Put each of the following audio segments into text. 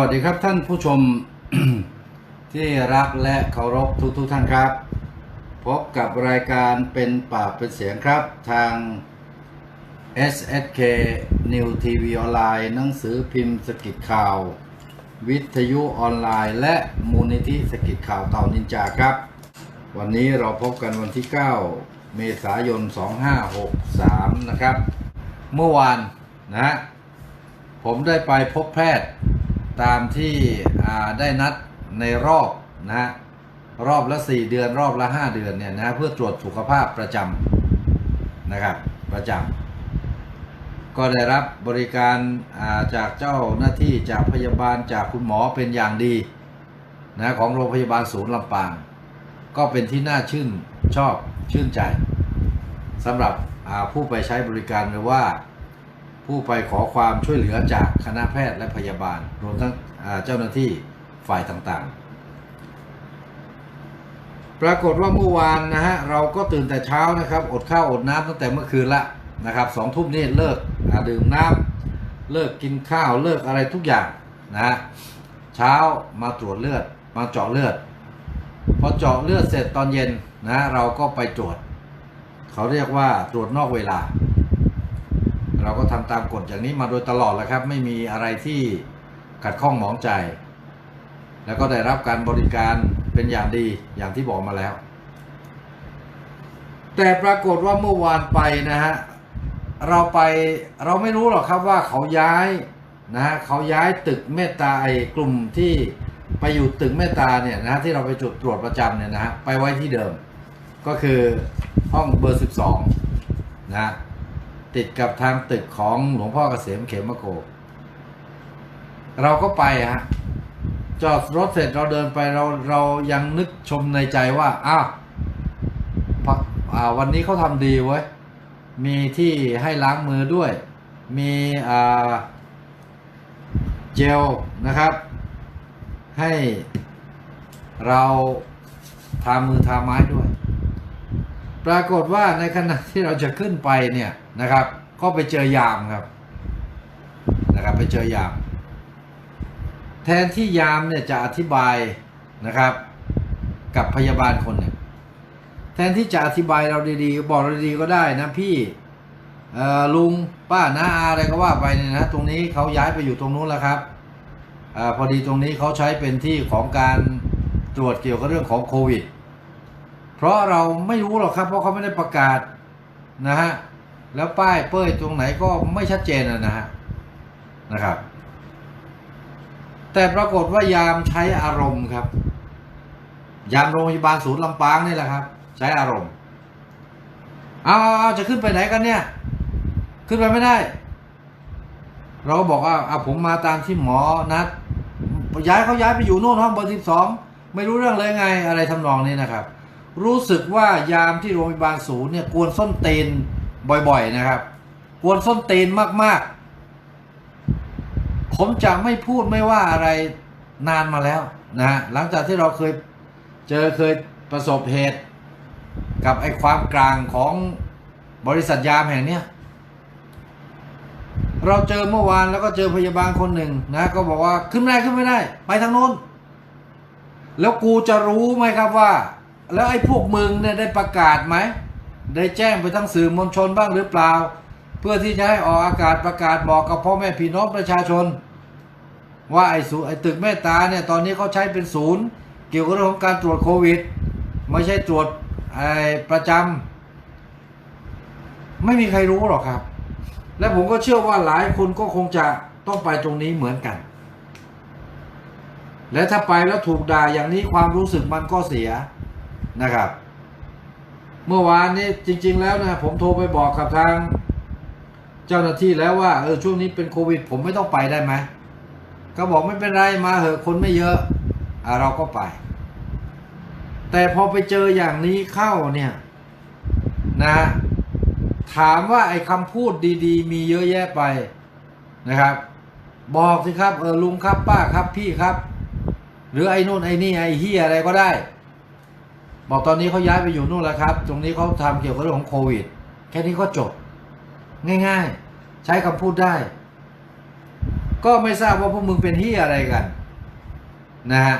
วัสดีครับท่านผู้ชมที่รักและเคารพทุกทุกๆท่านครับ พบกับรายการเป็นปากเป็นเสียงครับทาง SSK New TV ออนไลน์หนังสือพิมพ์สกิดข่าว วิทยุออนไลน์ และมูลนิธิสกิดข่าวเต่านินจาครับ วันนี้เราพบกันวันที่ 9 เมษายน 2563 นะครับ เมื่อวานนะ ผมได้ไปพบแพทย์ ตามที่ได้นัดในรอบนะฮะรอบละ 4 เดือนรอบละ 5 เดือนเนี่ยนะเพื่อตรวจสุขภาพประจำนะครับประจำก็ได้รับบริการาจากเจ้าหน้าที่จากพยาบาลจากคุณหมอเป็นอย่างดีนะของโรงพยาบาลศูนย์ลำปาง ก็เป็นที่น่าชื่นชอบชื่นใจสำหรับผู้ไปใช้บริการหรือว่า ผู้ไปขอความช่วยเหลือจากคณะแพทย์และพยาบาล รวมทั้งเจ้าหน้าที่ฝ่ายต่างๆ ปรากฏว่าเมื่อวานนะฮะเราก็ตื่นแต่เช้านะครับ อดข้าวอดน้ำตั้งแต่เมื่อคืนละนะครับสองทุ่มนี่เลิกดื่มน้ำเลิกกินข้าวเลิกอะไรทุกอย่างนะเช้ามาตรวจเลือดมาเจาะเลือด พอเจาะเลือดเสร็จตอนเย็นนะเราก็ไปตรวจ เขาเรียกว่าตรวจนอกเวลา เราก็ทำตามกฎอย่างนี้มาโดยตลอดแล้วครับ ไม่มีอะไรที่ขัดข้องหมองใจ แล้วก็ได้รับการบริการเป็นอย่างดีอย่างที่บอกมาแล้ว แต่ปรากฏว่าเมื่อวานไปนะฮะเราไปเราไม่รู้หรอกครับว่าเขาย้ายนะฮะเขาย้ายตึกเมตตาไอ้กลุ่มที่ไปอยู่ตึกเมตตาเนี่ยนะฮะที่เราไปจุดตรวจประจำเนี่ยนะฮะไปไว้ที่เดิม ก็คือห้องเบอร์ 12นะะ ติดกับทางตึกของหลวงพ่อเกษมเขมโก เราก็ไปฮะจอดรถเสร็จเราเดินไปเราเรายังนึกชมในใจว่าอ้าววันนี้เขาทำดีเว้ยมีที่ให้ล้างมือด้วย มีอ่าเจลนะครับ ให้เราทามือทาไม้ด้วย ปรากฏว่าในขณะที่เราจะขึ้นไปเนี่ย นะครับ ก็ไปเจอยามครับนะครับไปเจอยาม แทนที่ยามเนี่ยจะอธิบายนะครับ กับพยาบาลคนหนึ่งแทนที่จะอธิบายเราดีๆ บอกเราดีๆก็ได้นะพี่ลุงป้าน้าอาอะไรก็ว่าไปเนี่ยนะตรงนี้เขาย้ายไปอยู่ตรงนู้นแล้วครับอพอดีตรงนี้เขาใช้เป็นที่ของการตรวจเกี่ยวกับเรื่องของโควิด เพราะเราไม่รู้หรอกครับ เพราะเขาไม่ได้ประกาศนะฮะ แล้วป้ายเป้ยตรงไหนก็ไม่ชัดเจนนะฮะนะครับ แต่ปรากฏว่ายามใช้อารมณ์ครับ ยามโรงพยาบาลศูนย์ลำปางนี่แหละครับ ใช้อารมณ์เอาเอาเอาจะขึ้นไปไหนกันเนี่ย ขึ้นไปไม่ได้ เราก็บอกว่าเอาผมมาตามที่หมอนัดย้ายเขาย้ายไปอยู่โน่นห้องเบอร์สิบสองไม่รู้เรื่องเลยไงอะไรทำนองนี้นะครับ รู้สึกว่ายามที่โรงพยาบาลศูนย์เนี่ยกวนส้นตีน บ่อยๆนะครับ กวนส้นตีนมากๆ ผมจะไม่พูดไม่ว่าอะไรนานมาแล้วนะฮะหลังจากที่เราเคยเจอเคยประสบเหตุ กับไอ้ความกลางของบริษัทยามแห่งเนี้ยเราเจอเมื่อวานแล้วก็เจอพยาบาลคนหนึ่งนะ ก็บอกว่าขึ้นไม่ได้ขึ้นไม่ได้ ไปทางโน้น แล้วกูจะรู้ไหมครับว่า แล้วไอ้พวกมึงเนี่ยได้ประกาศไหม ได้แจ้งไปทั้งสื่อมวลชนบ้างหรือเปล่า เพื่อที่จะให้ออกอากาศประกาศบอกกับพ่อแม่พี่น้องประชาชน ว่าไอ้ศูนย์ไอ้ตึกเมตตาเนี่ยตอนนี้เขาใช้เป็นศูนย์ เกี่ยวกับเรื่องของการตรวจโควิด ไม่ใช่ตรวจไอ้ประจำไม่มีใครรู้หรอกครับ และผมก็เชื่อว่าหลายคนก็คงจะต้องไปตรงนี้เหมือนกัน และถ้าไปแล้วถูกด่าอย่างนี้ความรู้สึกมันก็เสียนะครับ เมื่อวานนี้จริง ๆ แล้วนะผมโทรไปบอกกับทาง เจ้าหน้าที่แล้วว่าเออช่วงนี้เป็นโควิด ผมไม่ต้องไปได้ไหมก็บอกไม่เป็นไรมาเหอะคนไม่เยอะอะเราก็ไป แต่พอไปเจออย่างนี้เข้าเนี่ยนะถามว่าไอ้คำพูดดีๆ มีเยอะแยะไปนะครับ บอกสิครับเออลุงครับป้าครับพี่ครับ หรือไอ้นู่นไอ้นี่ไอ้เฮียอะไรก็ได้ บอกตอนนี้เขาย้ายไปอยู่นู่นแล้วครับ ตรงนี้เขาทำเกี่ยวกับเรื่องของโควิด แค่นี้ก็จบ ง่ายๆ ใช้คำพูดได้ ก็ไม่ทราบว่าพวกมึงเป็นที่อะไรกัน นะฮะ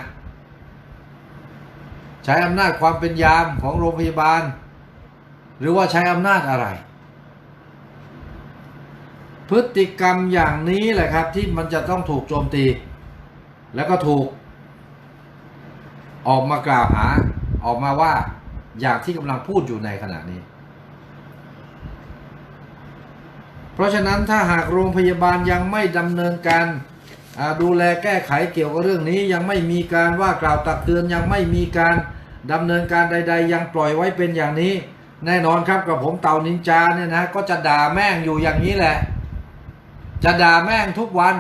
ใช้อำนาจความเป็นยามของโรงพยาบาล หรือว่าใช้อำนาจอะไร พฤติกรรมอย่างนี้แหละครับที่มันจะต้องถูกโจมตี แล้วก็ถูก ออกมากล่าวหา ออกมาว่าอย่างที่กำลังพูดอยู่ในขณะนี้ เพราะฉะนั้นถ้าหากโรงพยาบาลยังไม่ดำเนินการดูแลแก้ไขเกี่ยวกับเรื่องนี้ยังไม่มีการว่ากล่าวตักเตือนยังไม่มีการดำเนินการใด ๆ ยังปล่อยไว้เป็นอย่างนี้ แน่นอนครับกับผมเต่านินจาเนี่ยนะก็จะด่าแม่งอยู่อย่างนี้แหละ จะด่าแม่งทุกวัน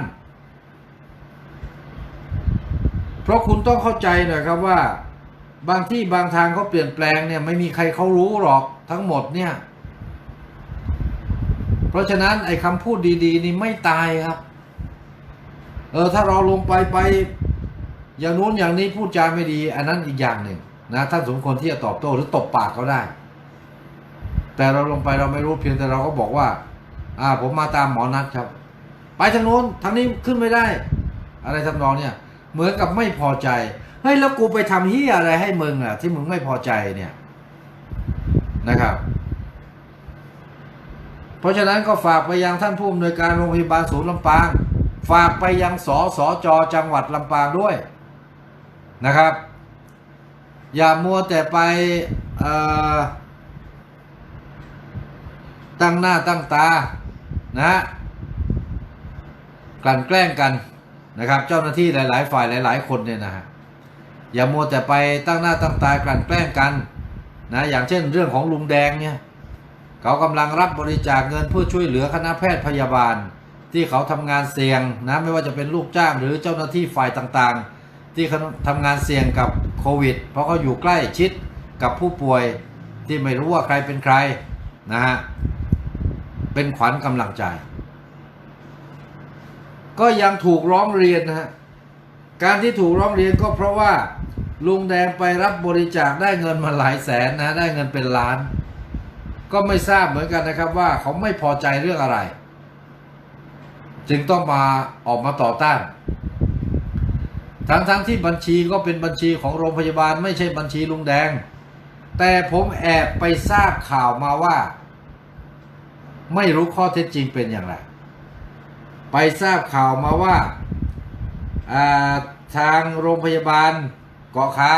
เพราะคุณต้องเข้าใจหน่อยครับว่า บางที่บางทางเขาเปลี่ยนแปลงเนี่ยไม่มีใครเขารู้หรอกทั้งหมดเนี่ย เพราะฉะนั้นไอ้คำพูดดี ๆ นี่ไม่ตายครับ เออถ้าเราลงไปไป อย่างนู้นอย่างนี้พูดจาไม่ดี อันนั้นอีกอย่างหนึ่งนะท่านสมควรที่จะตอบโต้หรือตบปากเขาได้ แต่เราลงไปเราไม่รู้เพียงแต่เราก็บอกว่า อ่า ผมมาตามหมอนัดครับ ไปทางโน้นทางนี้ขึ้นไม่ได้ อะไรทำนองเนี่ย เหมือนกับไม่พอใจ ฮ้ยแล้วกูไปทำเฮียอะไรให้มึงอะ ที่มึงไม่พอใจเนี่ยนะครับ เพราะฉะนั้นก็ฝากไปยังท่านผู้อำนวยการโรงพยาบาลศูนย์ลำปาง ฝากไปยังสสจจังหวัดลำปางด้วยนะครับ อย่ามัวแต่ไปตั้งหน้าตั้งตานะกลั่นแกล้งกันนะครับ เจ้าหน้าที่หลาย ๆ ฝ่ายหลาย ๆ คนเนี่ยนะฮะ อย่ามัวแต่ไปตั้งหน้าตั้งตากลั่นแกล้งกันนะอย่างเช่นเรื่องของลุงแดงเนี่ยเขากำลังรับบริจาคเงินเพื่อช่วยเหลือคณะแพทย์พยาบาล ที่เขาทำงานเสี่ยงนะไม่ว่าจะเป็นลูกจ้างหรือเจ้าหน้าที่ฝ่ายต่างๆ ที่เขาทำงานเสี่ยงกับโควิด เพราะเขาอยู่ใกล้ชิดกับผู้ป่วยที่ไม่รู้ว่าใครเป็นใครนะฮะเป็นขวัญกำลังใจ ก็ยังถูกร้องเรียนนะฮะการที่ถูกร้องเรียนก็เพราะว่า ลุงแดงไปรับบริจาคได้เงินมาหลายแสนนะ ได้เงินเป็นล้าน ก็ไม่ทราบเหมือนกันนะครับว่าเขาไม่พอใจเรื่องอะไร จึงต้องมาออกมาต่อต้าน ทั้งๆทที่บัญชีก็เป็นบัญชีของโรงพยาบาลไม่ใช่บัญชีลุงแดง แต่ผมแอบไปทราบข่าวมาว่า ไม่รู้ข้อเท็จจริงเป็นอย่างไร ไปทราบข่าวมาว่าอ่าทางโรงพยาบาล เกาะคา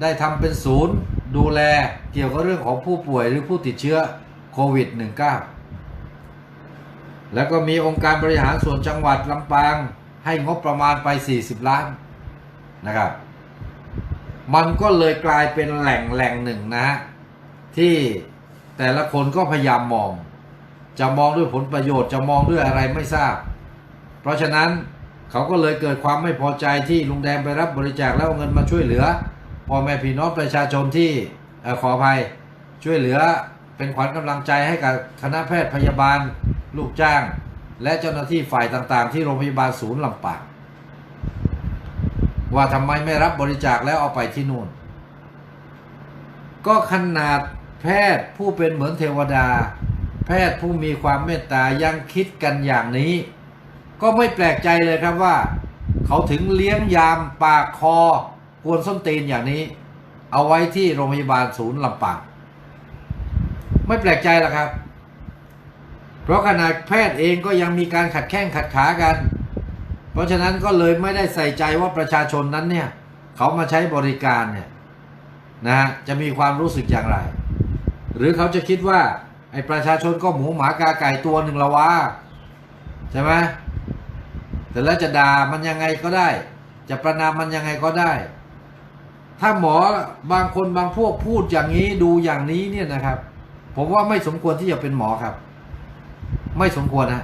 ได้ทำเป็นศูนย์ดูแลเกี่ยวกับเรื่องของผู้ป่วยหรือผู้ติดเชื้อโควิด -19 แล้วก็มีองค์การบริหารส่วนจังหวัดลำปางให้งบประมาณไป 40 ล้านนะครับ มันก็เลยกลายเป็นแหล่งแหล่งหนึ่งนะฮะที่แต่ละคนก็พยายามมอง จะมองด้วยผลประโยชน์จะมองด้วยอะไรไม่ทราบ เพราะฉะนั้น เขาก็เลยเกิดความไม่พอใจที่ลุงแดงไปรับบริจาคแล้วเอาเงินมาช่วยเหลือพ่อแม่พี่น้องประชาชนที่ขออภัยช่วยเหลือเป็นขวัญกำลังใจให้กับคณะแพทย์พยาบาลลูกจ้าง และเจ้าหน้าที่ฝ่ายต่างๆ ที่โรงพยาบาลศูนย์ลำปางว่าทำไมไม่รับบริจาคแล้วเอาไปที่นู่น ก็ขนาดแพทย์ผู้เป็นเหมือนเทวดา แพทย์ผู้มีความเมตตายังคิดกันอย่างนี้ ก็ไม่แปลกใจเลยครับว่า เขาถึงเลี้ยงยามปากคอกวนส้นตีนอย่างนี้ เอาไว้ที่โรงพยาบาลศูนย์ลำปางไม่แปลกใจหรอกครับ เพราะขนาดแพทย์เองก็ยังมีการขัดแข้งขัดขากัน เพราะฉะนั้นก็เลยไม่ได้ใส่ใจว่าประชาชนนั้นเนี่ย เขามาใช้บริการเนี่ยนะฮะจะมีความรู้สึกอย่างไร หรือเขาจะคิดว่าไอ้ประชาชนก็หมูหมากาไก่ตัวหนึ่งละวะใช่ไหม แต่แล้วจะด่ามันยังไงก็ได้ จะประนามมันยังไงก็ได้ ถ้าหมอบางคนบางพวกพูดอย่างนี้ดูอย่างนี้เนี่ยนะครับ ผมว่าไม่สมควรที่จะเป็นหมอครับ ไม่สมควรนะ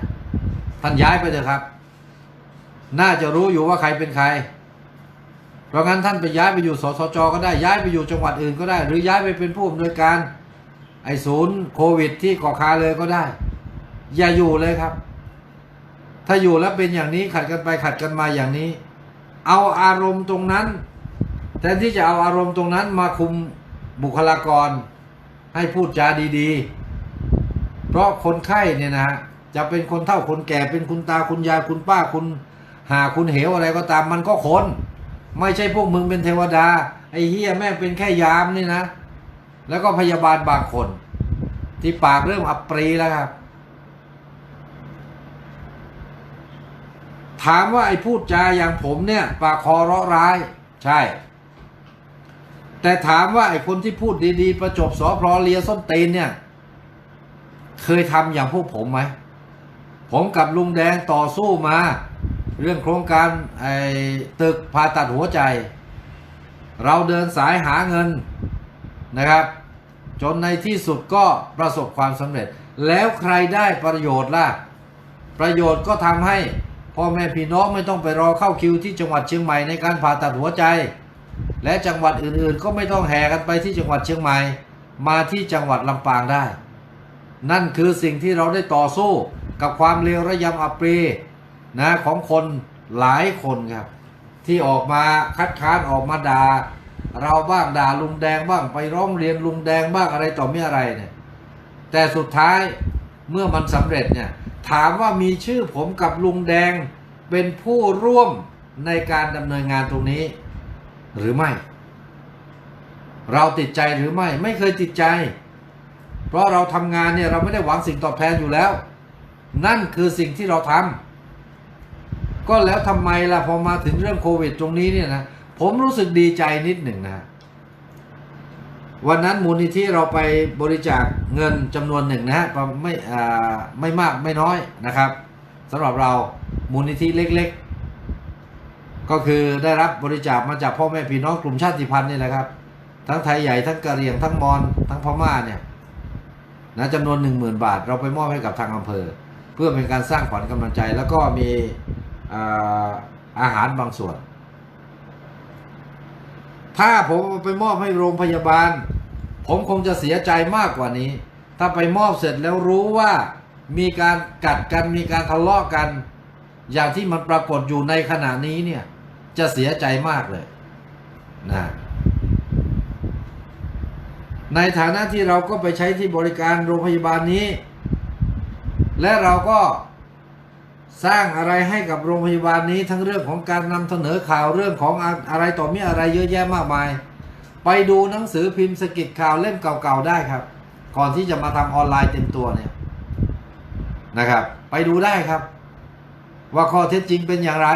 ท่านย้ายไปเถอะครับ น่าจะรู้อยู่ว่าใครเป็นใคร เพราะงั้นท่านไปย้ายไปอยู่สสจก็ได้ย้ายไปอยู่จังหวัดอื่นก็ได้ หรือย้ายไปเป็นผู้อำนวยการไอศูนย์โควิดที่กาะคาเลยก็ได้ อย่าอยู่เลยครับ ถ้าอยู่แล้วเป็นอย่างนี้ขัดกันไปขัดกันมาอย่างนี้ เอาอารมณ์ตรงนั้นแทนที่จะเอาอารมณ์ตรงนั้นมาคุมบุคลากร ให้พูดจาดีๆ เพราะคนไข้เนี่ยนะจะเป็นคนเฒ่าคนแก่เป็นคุณตาคุณยายคุณป้าคุณหาคุณเหวอะไรก็ตามมันก็คน ไม่ใช่พวกมึงเป็นเทวดา ไอ้เฮียแม่งเป็นแค่ยามนี่นะ แล้วก็พยาบาลบางคน ที่ปากเริ่มอับปรีแล้วครับ ถามว่าไอ้พูดจาอย่างผมเนี่ยปากคอเราะร้าย ใช่ แต่ถามว่าไอ้คนที่พูดดีๆ ประจบสอพลอเลียส้นตีนเนี่ย เคยทำอย่างพวกผมไหม ผมกับลุงแดงต่อสู้มา เรื่องโครงการไอ้ตึกผ่าตัดหัวใจ เราเดินสายหาเงินนะครับ จนในที่สุดก็ประสบความสำเร็จ แล้วใครได้ประโยชน์ล่ะ ประโยชน์ก็ทำให้ พ่อแม่พี่น้องไม่ต้องไปรอเข้าคิวที่จังหวัดเชียงใหม่ในการผ่าตัดหัวใจ และจังหวัดอื่นๆ ก็ไม่ต้องแห่กันไปที่จังหวัดเชียงใหม่ มาที่จังหวัดลำปางได้ นั่นคือสิ่งที่เราได้ต่อสู้กับความเลวระยำอัปรีนะของคนหลายคนครับ ที่ออกมาคัดค้านออกมาด่าเราบ้างด่าลุงแดงบ้างไปร้องเรียนลุงแดงบ้างอะไรต่อม่อะไรเนี่ยแต่สุดท้ายเมื่อมันสำเร็จเนี่ย ถามว่ามีชื่อผมกับลุงแดงเป็นผู้ร่วมในการดำเนินงานตรงนี้ หรือไม่ เราติดใจหรือไม่ไม่เคยติดใจ เพราะเราทำงานเนี่ยเราไม่ได้หวังสิ่งตอบแทนอยู่แล้ว นั่นคือสิ่งที่เราทำก็แล้วทำไมล่ะพอมาถึงเรื่องโควิดตรงนี้เนี่ยนะผมรู้สึกดีใจนิดหนึ่งนะ วันนั้นมูลนิธิเราไปบริจาคเงินจำนวนหนึ่งนะฮะไม่ไม่มากไม่น้อยนะครับสำหรับเรามูลนิธิเล็กๆ ก็คือได้รับบริจาคมาจากพ่อแม่พี่น้องกลุ่มชาติพันธุ์นี่แหละครับ ทั้งไทยใหญ่ทั้งกะเหรี่ยงทั้งมอญทั้งพม่าเนี่ยนะจำนวนหนึ่งหมื่นบาท เราไปมอบให้กับทางอำเภอ เพื่อเป็นการสร้างขวัญกำลังใจ แล้วก็มีอาอาหารบางส่วน ถ้าผมไปมอบให้โรงพยาบาล ผมคงจะเสียใจมากกว่านี้ ถ้าไปมอบเสร็จแล้วรู้ว่ามีการกัดกันมีการทะเลาะกัน อย่างที่มันปรากฏอยู่ในขณะนี้เนี่ย จะเสียใจมากเลยนะในฐานะที่เราก็ไปใช้ที่บริการโรงพยาบาลนี้ และเราก็ สร้างอะไรให้กับโรงพยาบาลนี้ทั้งเรื่องของการนำเสนอข่าวเรื่องของอะไรต่อมีอะไรเยอะแยะมากมาย ไปดูหนังสือพิมพ์สกิดข่าวเล่มเก่าๆได้ครับ ก่อนที่จะมาทำออนไลน์เต็มตัวเนี่ยนะครับ ไปดูได้ครับ ว่าข้อเท็จจริงเป็นอย่างไร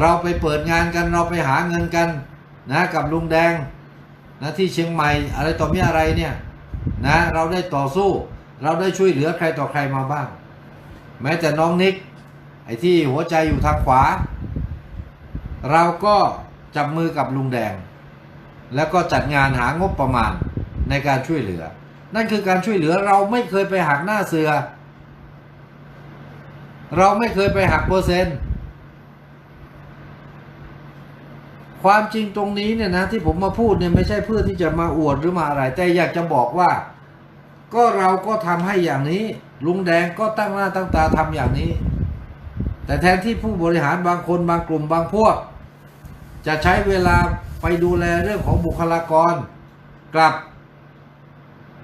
เราไปเปิดงานกันเราไปหาเงินกันนะกับลุงแดงนะที่เชียงใหม่อะไรต่อมีอะไรเนี่ยนะเราได้ต่อสู้ เราได้ช่วยเหลือใครต่อใครมาบ้าง แม้แต่น้องนิกไอ้ที่หัวใจอยู่ทางขวา เราก็จับมือกับลุงแดง แล้วก็จัดงานหางบประมาณในการช่วยเหลือ นั่นคือการช่วยเหลือเราไม่เคยไปหักหน้าเสือ เราไม่เคยไปหักเปอร์เซ็นต์ความจริงตรงนี้เนี่ยนะที่ผมมาพูดเนี่ยไม่ใช่เพื่อที่จะมาอวดหรือมาอะไร แต่อยากจะบอกว่า ก็เราก็ทำให้อย่างนี้ ลุงแดงก็ตั้งหน้าตั้งตาทำอย่างนี้ แต่แทนที่ผู้บริหารบางคนบางกลุ่มบางพวก จะใช้เวลาไปดูแลเรื่องของบุคลากร กลับ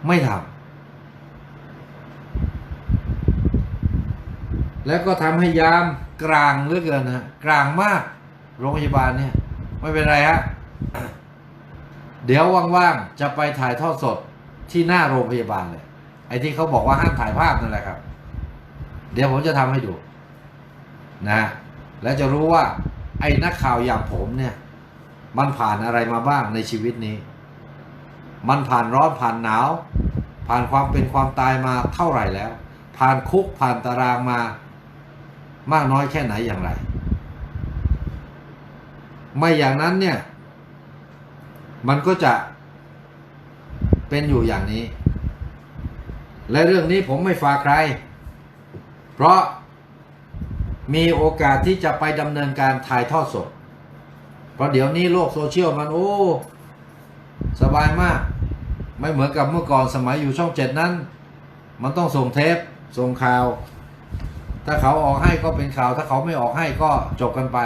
ไม่ทำแล้วก็ทำให้ยามกลางเหลือเกินนะกลางมากโรงพยาบาลเนี่ย ไม่เป็นไรฮะเดี๋ยวว่างๆ จะไปถ่ายทอดสดที่หน้าโรงพยาบาลเลย ไอ้ที่เขาบอกว่าห้ามถ่ายภาพนั่นแหละครับ เดี๋ยวผมจะทำให้ดูนะและจะรู้ว่า ไอ้นักข่าวอย่างผมเนี่ย มันผ่านอะไรมาบ้างในชีวิตนี้ มันผ่านร้อนผ่านหนาว ผ่านความเป็นความตายมาเท่าไหร่แล้ว ผ่านคุกผ่านตารางมา มากน้อยแค่ไหนอย่างไร ไม่อย่างนั้นเนี่ย มันก็จะเป็นอยู่อย่างนี้ และเรื่องนี้ผมไม่ฝากใคร เพราะมีโอกาสที่จะไปดำเนินการถ่ายทอดสด เพราะเดี๋ยวนี้โลกโซเชียลมันโอ้สบายมาก ไม่เหมือนกับเมื่อก่อนสมัยอยู่ช่องเจ็ดนั้น มันต้องส่งเทป ส่งข่าว ถ้าเขาออกให้ก็เป็นข่าว ถ้าเขาไม่ออกให้ก็จบกันไป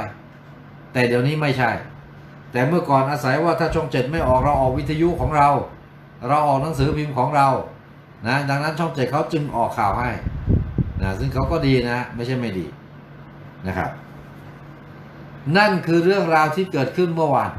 แต่เดี๋ยวนี้ไม่ใช่ แต่เมื่อก่อนอาศัยว่าถ้าช่องเจ็ดไม่ออกเราออกวิทยุของเรา เราออกหนังสือพิมพ์ของเรา นะดังนั้นช่องเจ็ดเขาจึงออกข่าวให้นะซึ่งเขาก็ดีนะ ไม่ใช่ไม่ดีนะครับ นั่นคือเรื่องราวที่เกิดขึ้นเมื่อวาน